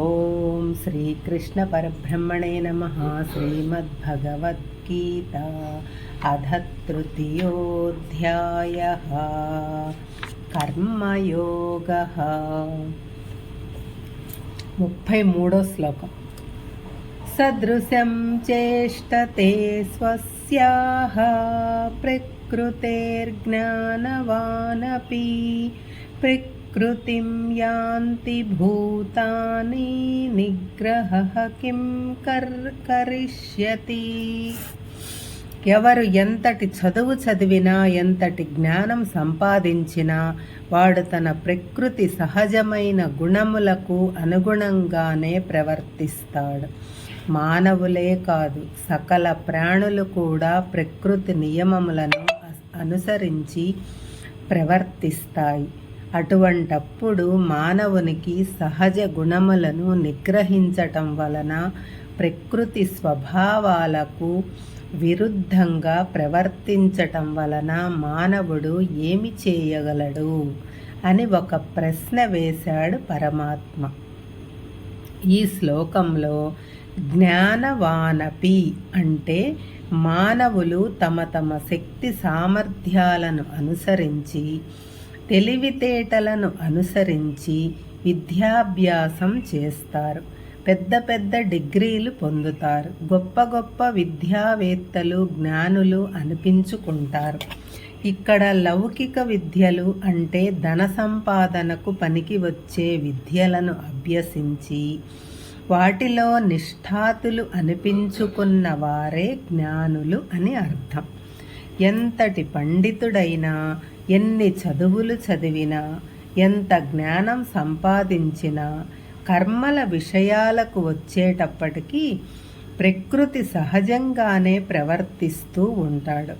ओम श्री कृष्ण परब्रह्मणे नमः श्रीमद्भगवद्गीता अध तृतीयोऽध्यायः कर्मयोगः मुप्पै मूडो श्लोक सदृशं चेष्टते स्वस्याः प्रकृतेर्ज्ञानवानपि प्रक् కృతిం యాంతి భూతాని నిగ్రహ కిం కర్ కరిష్యతి ఎవరు ఎంతటి చదువు చదివినా ఎంతటి జ్ఞానం సంపాదించినా వాడు తన ప్రకృతి సహజమైన గుణములకు అనుగుణంగానే ప్రవర్తిస్తాడు. మానవులే కాదు సకల ప్రాణులు కూడా ప్రకృతి నియమములను అనుసరించి ప్రవర్తిస్తాయి. అటువంటప్పుడు మానవునికి సహజ గుణములను నిగ్రహించటం వలన ప్రకృతి స్వభావాలకు విరుద్ధంగా ప్రవర్తించటం వలన మానవుడు ఏమి చేయగలడు? అని ఒక ప్రశ్న వేశాడు పరమాత్మ. ఈ శ్లోకంలో జ్ఞానవానపి అంటే మానవులు తమ తమ శక్తి సామర్థ్యాలను అనుసరించి తెలివితేటలను అనుసరించి విద్యాభ్యాసం చేస్తారు. పెద్ద పెద్ద డిగ్రీలు పొందుతారు. గొప్ప గొప్ప విద్యావేత్తలు జ్ఞానులు అనిపించుకుంటారు. ఇక్కడ లౌకిక విద్యలు అంటే ధన సంపాదనకు పనికి వచ్చే విద్యలను అభ్యసించి వాటిలో నిష్ఠాతులు అనిపించుకున్న వారే జ్ఞానులు అని అర్థం. ఎంతటి పండితుడైనా ఎన్ని చదువులు చదివినా ఎంత జ్ఞానం సంపాదించినా కర్మల విషయాలకు వచ్చేటప్పటికీ ప్రకృతి సహజంగానే ప్రవర్తిస్తూ ఉంటాడు.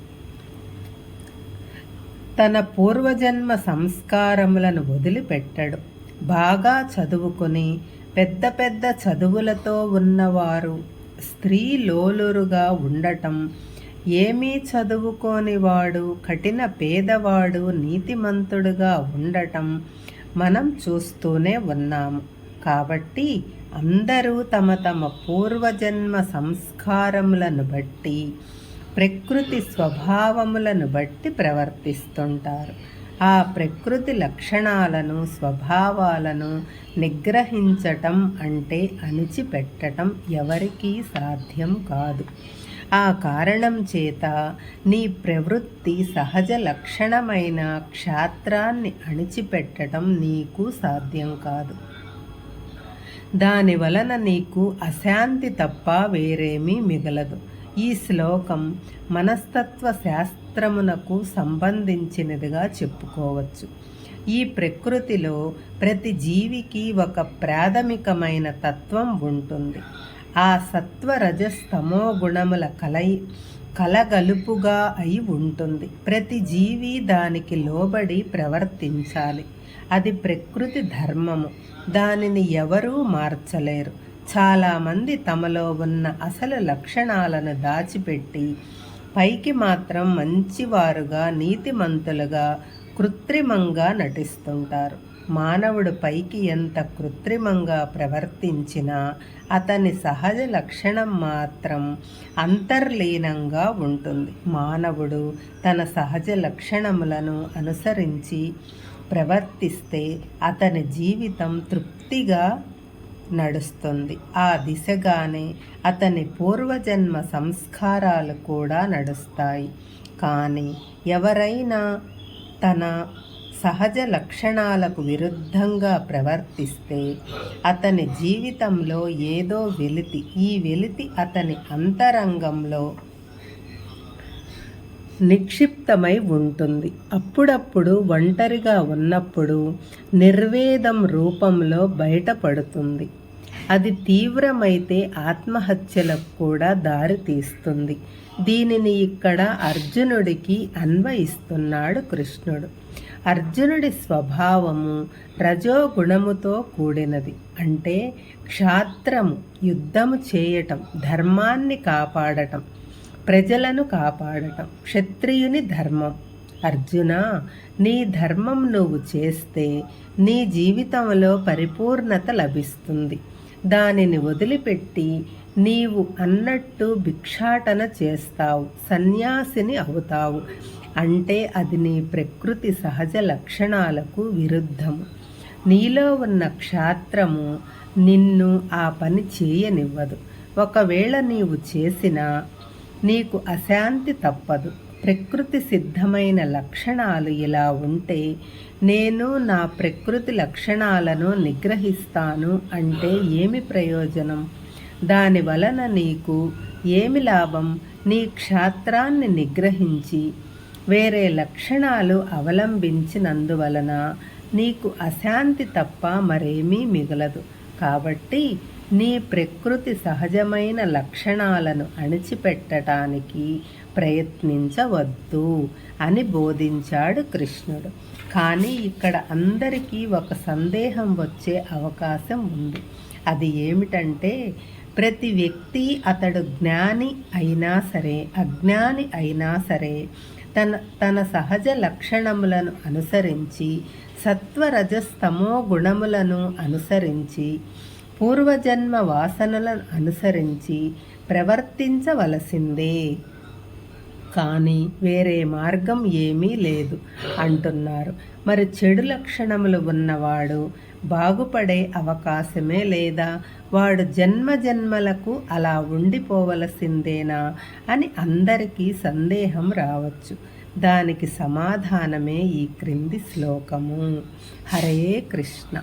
తన పూర్వజన్మ సంస్కారములను వదిలిపెట్టడు. బాగా చదువుకొని పెద్ద పెద్ద చదువులతో ఉన్నవారు స్త్రీ లోలురుగా ఉండటం ఏమీ చదువుకోనివాడు కఠిన పేదవాడు నీతిమంతుడుగా ఉండటం మనం చూస్తూనే ఉన్నాము. కాబట్టి అందరూ తమ తమ పూర్వజన్మ సంస్కారములను బట్టి ప్రకృతి స్వభావములను బట్టి ప్రవర్తిస్తుంటారు. ఆ ప్రకృతి లక్షణాలను స్వభావాలను నిగ్రహించటం అంటే అణిచిపెట్టడం ఎవరికీ సాధ్యం కాదు. ఆ కారణం చేత నీ ప్రవృత్తి సహజ లక్షణమైన క్షాత్రాన్ని అణిచిపెట్టడం నీకు సాధ్యం కాదు. దాని వలన నీకు అశాంతి తప్ప వేరేమీ మిగలదు. ఈ శ్లోకం మనస్తత్వ శాస్త్రమునకు సంబంధించినదిగా చెప్పుకోవచ్చు. ఈ ప్రకృతిలో ప్రతి జీవికి ఒక ప్రాథమికమైన తత్వం ఉంటుంది. ఆ సత్వరజస్తమో గుణముల కలై కలగలుపుగా అయి ఉంటుంది. ప్రతి జీవి దానికి లోబడి ప్రవర్తించాలి. అది ప్రకృతి ధర్మము. దానిని ఎవరూ మార్చలేరు. చాలామంది తమలో ఉన్న అసలు లక్షణాలను దాచిపెట్టి పైకి మాత్రం మంచివారుగా నీతిమంతులుగా కృత్రిమంగా నటిస్తుంటారు. మానవుడు పైకి ఎంత కృత్రిమంగా ప్రవర్తించినా అతని సహజ లక్షణం మాత్రం అంతర్లీనంగా ఉంటుంది. మానవుడు తన సహజ లక్షణములను అనుసరించి ప్రవర్తిస్తే అతని జీవితం తృప్తిగా నడుస్తుంది. ఆ దిశగానే అతని పూర్వజన్మ సంస్కారాలు కూడా నడుస్తాయి. కానీ ఎవరైనా తన సహజ లక్షణాలకు విరుద్ధంగా ప్రవర్తిస్తే అతని జీవితంలో ఏదో వెలితి ఈ వెలితి అతని అంతరంగంలో నిక్షిప్తమై ఉంటుంది. అప్పుడప్పుడు ఒంటరిగా ఉన్నప్పుడు నిర్వేదం రూపంలో బయటపడుతుంది. అది తీవ్రమైతే ఆత్మహత్యలకు కూడా దారి తీస్తుంది. దీనిని ఇక్కడ అర్జునుడికి అన్వయిస్తున్నాడు కృష్ణుడు. అర్జునుడి స్వభావము రజోగుణముతో కూడినది. అంటే క్షాత్రము యుద్ధము చేయటం ధర్మాన్ని కాపాడటం ప్రజలను కాపాడటం క్షత్రియుని ధర్మం. అర్జున నీ ధర్మం నువ్వు చేస్తే నీ జీవితంలో పరిపూర్ణత లభిస్తుంది. దానిని వదిలిపెట్టి నీవు అన్నట్టు భిక్షాటన చేస్తావు సన్యాసిని అవుతావు. అంటే అది నీ ప్రకృతి సహజ లక్షణాలకు విరుద్ధము. నీలో ఉన్న క్షాత్రము నిన్ను ఆ పని చేయనివ్వదు. ఒకవేళ నీవు చేసినా నీకు అశాంతి తప్పదు. ప్రకృతి సిద్ధమైన లక్షణాలు ఇలా ఉంటే నేను నా ప్రకృతి లక్షణాలను నిగ్రహిస్తాను అంటే ఏమి ప్రయోజనం? దాని వలన నీకు ఏమి లాభం? నీ క్షాత్రాన్ని నిగ్రహించి వేరే లక్షణాలు అవలంబించినందువలన నీకు అశాంతి తప్ప మరేమీ మిగలదు. కాబట్టి నీ ప్రకృతి సహజమైన లక్షణాలను అణిచిపెట్టడానికి ప్రయత్నించవద్దు అని బోధించాడు కృష్ణుడు. కానీ ఇక్కడ అందరికీ ఒక సందేహం వచ్చే అవకాశం ఉంది. అది ఏమిటంటే ప్రతి వ్యక్తి అతడు జ్ఞాని అయినా సరే అజ్ఞాని అయినా సరే తన తన సహజ లక్షణములను అనుసరించి సత్వరజస్తమో గుణములను అనుసరించి పూర్వజన్మ వాసనలను అనుసరించి ప్రవర్తించవలసిందే. కానీ వేరే మార్గం ఏమీ లేదు అంటున్నారు. మరి చెడు లక్షణములు ఉన్నవాడు బాగుపడే అవకాశమే లేదా? వాడు జన్మ జన్మలకు అలా ఉండిపోవలసిందేనా? అని అందరికీ సందేహం రావచ్చు. దానికి సమాధానమే ఈ క్రింది శ్లోకము. హరే కృష్ణ.